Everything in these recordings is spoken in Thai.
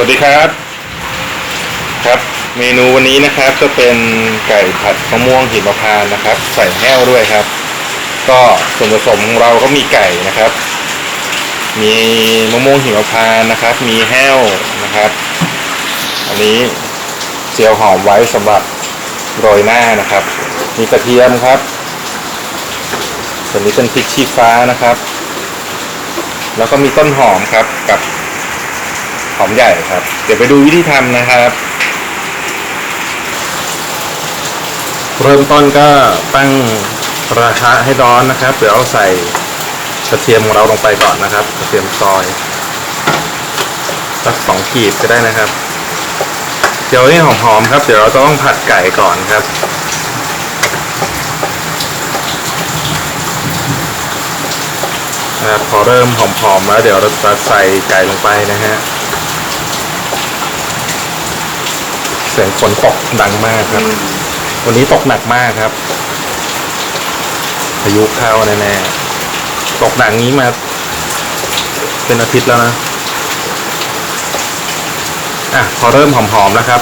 วัสดีครับ ครับ เมนูวันนี้นะครับก็เป็นไก่ผัดมะม่วงหิมพานต์นะครับ ใส่แห้วด้วยครับ ก็ส่วนผสมของเราก็มีไก่นะครับ มีมะม่วงหิมพานต์นะครับ มีแห้วนะครับ อันนี้เจียวหอมไว้สำหรับโรยหน้านะครับ มีกระเทียมครับ ส่วนนี้เป็นพริกชี้ฟ้านะครับ แล้วก็มีต้นหอมครับกับ หอมใหญ่ครับ เดี๋ยวไปดูวิธีทำนะครับ เริ่มต้นก็ตั้งกระทะให้ร้อนนะครับ เดี๋ยวเอาใส่กระเทียมของเราลงไปก่อนนะครับกระเทียมซอยสักสองกีบก็ได้นะครับ เดี๋ยวนี้หอมๆครับ เดี๋ยวเราต้องผัดไก่ก่อนครับนะครับพอเริ่มหอมๆแล้วเดี๋ยวเราจะใส่ไก่ลงไปนะฮะ เสียงฝนตกดังมากครับ วันนี้ตกหนักมากครับพายุเข้าแน่ๆตกหนักนี้มา เป็นอาทิตย์แล้วนะอะพอเริ่มหอมๆนะครับ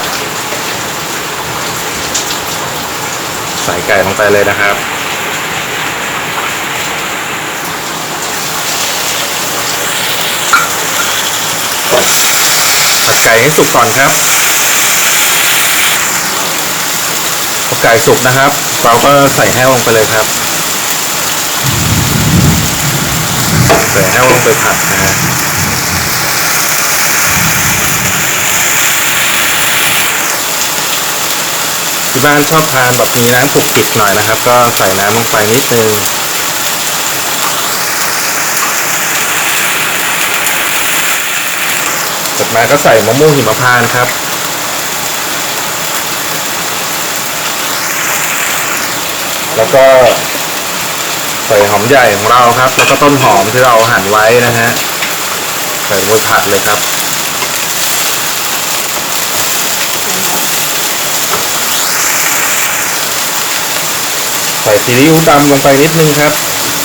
ใส่ไก่ลงไปเลยนะครับผัดไก่ให้สุกก่อนครับพอ ไก่สุกนะครับ เราก็ใส่แห้วลงไปเลยครับ ใส่แห้วลงไปผัดนะฮะที่บ้านชอบทานแบบมีน้ำขลุกขลิกหน่อยนะครับ ก็ใส่น้ำลงไปนิดนึงถัดมาก็ใส่มะม่วงหิมพานต์ครับ แล้วก็ใส่หอมใหญ่ของเราครับ แล้วก็ต้นหอมที่เราหั่นไว้นะฮะใส่ลงไปผัดเลยครับใส่ซีอิ๊วดำลงไปนิดนึงครับ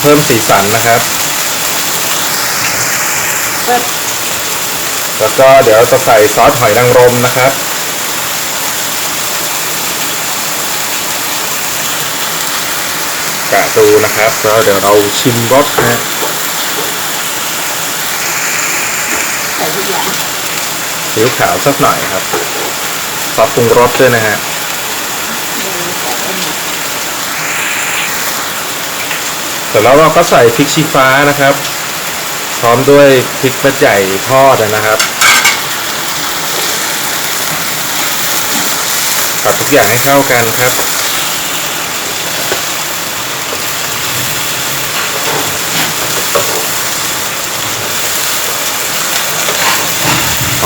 เพิ่มสีสันนะครับ แล้วก็เดี๋ยวจะใส่ซอสหอยนางรมนะครับ กะดูนะครับแล้วเดี๋ยวเราชิมรสนะฮะใส่ทุกอย่างซีอิ๊วขาวสักหน่อยครับซอสปรุงรสด้วยนะฮะแต่แล้วเราก็ใส่พริกชี้ฟ้านะครับ พร้อมด้วยพริกเม็ดใหญ่ทอดนะครับผัดทุกอย่างให้เข้ากันครับ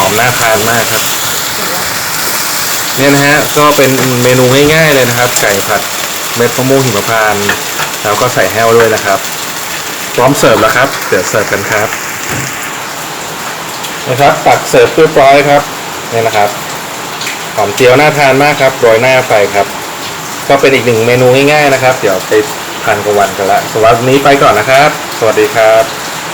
อมน่าทานมากครับเนี่ยนะฮะก็เป็นเมนูง่ายๆเลยนะครับ ไก่ผัดเม็ดมะม่วงหิมพานต์แล้วก็ใส่แห้วด้วยนะครับ พร้อมเสิร์ฟแล้วครับเดี๋ยวเสิร์ฟกันครับนะครับตักเสิร์ฟเรียบร้อยครับนี่นะครับหอมเจียวน่าทานมากครับโรยหน้าไปครับ ก็เป็นอีกหนึ่งเมนูง่ายๆนะครับ เดี๋ยวไปทานกลางวันกันละสำหรับวันนี้ไปก่อนนะครับ สวัสดีครับ